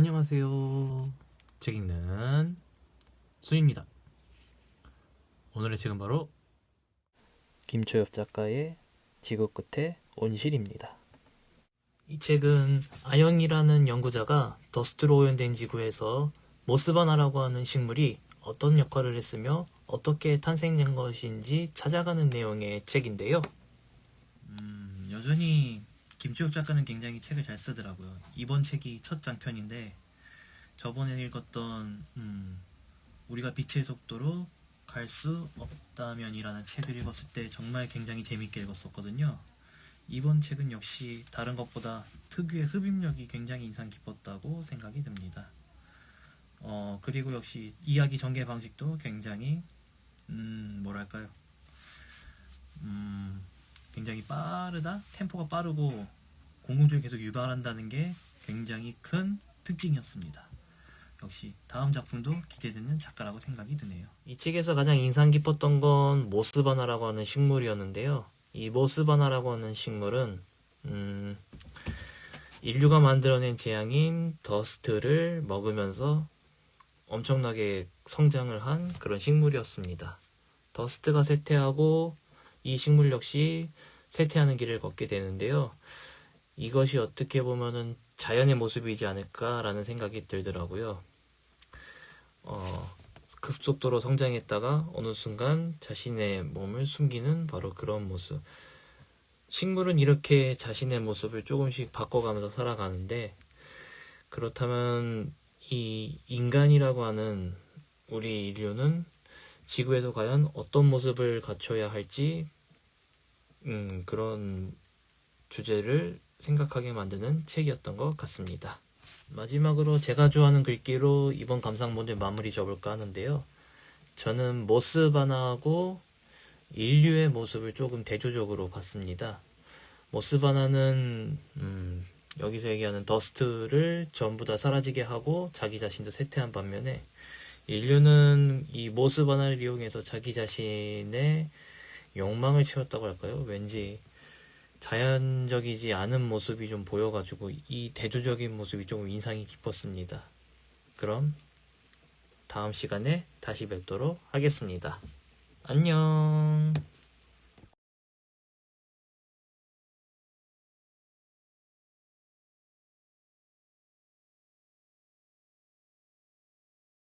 안녕하세요. 책 읽는 순입니다. 오늘의 책은 바로 김초엽 작가의 지구 끝의 온실입니다. 이 책은 아영이라는 연구자가 더스트로 오염된 지구에서 모스바나라고 하는 식물이 어떤 역할을 했으며 어떻게 탄생된 것인지 찾아가는 내용의 책인데요. 음, 여전히 김치욱 작가는 굉장히 책을 잘 쓰더라고요. 이번 책이 첫 장편인데 저번에 읽었던 음, 우리가 빛의 속도로 갈 수 없다면이라는 책을 읽었을 때 정말 굉장히 재밌게 읽었었거든요. 이번 책은 역시 다른 것보다 특유의 흡입력이 굉장히 인상 깊었다고 생각이 듭니다. 어, 그리고 역시 이야기 전개 방식도 굉장히 음, 뭐랄까요? 음, 굉장히 빠르다, 템포가 빠르고 공공주의 계속 유발한다는 게 굉장히 큰 특징이었습니다. 역시 다음 작품도 기대되는 작가라고 생각이 드네요. 이 책에서 가장 인상 깊었던 건 모스바나라고 하는 식물이었는데요. 이 모스바나라고 하는 식물은 음, 인류가 만들어낸 재앙인 더스트를 먹으면서 엄청나게 성장을 한 그런 식물이었습니다. 더스트가 쇠퇴하고 이 식물 역시 쇠퇴하는 길을 걷게 되는데요. 이것이 어떻게 보면은 자연의 모습이지 않을까라는 생각이 들더라고요. 어, 급속도로 성장했다가 어느 순간 자신의 몸을 숨기는 바로 그런 모습. 식물은 이렇게 자신의 모습을 조금씩 바꿔가면서 살아가는데 그렇다면 이 인간이라고 하는 우리 인류는 지구에서 과연 어떤 모습을 갖춰야 할지 음, 그런 주제를 생각하게 만드는 책이었던 것 같습니다. 마지막으로 제가 좋아하는 글귀로 이번 감상문을 마무리 접을까 하는데요. 저는 모스바나하고 인류의 모습을 조금 대조적으로 봤습니다. 모스바나는 음, 여기서 얘기하는 더스트를 전부 다 사라지게 하고 자기 자신도 쇠퇴한 반면에 인류는 이 모스바나를 이용해서 자기 자신의 욕망을 채웠다고 할까요? 왠지 자연적이지 않은 모습이 좀 보여가지고 이 대조적인 모습이 좀 인상이 깊었습니다. 그럼 다음 시간에 다시 뵙도록 하겠습니다. 안녕.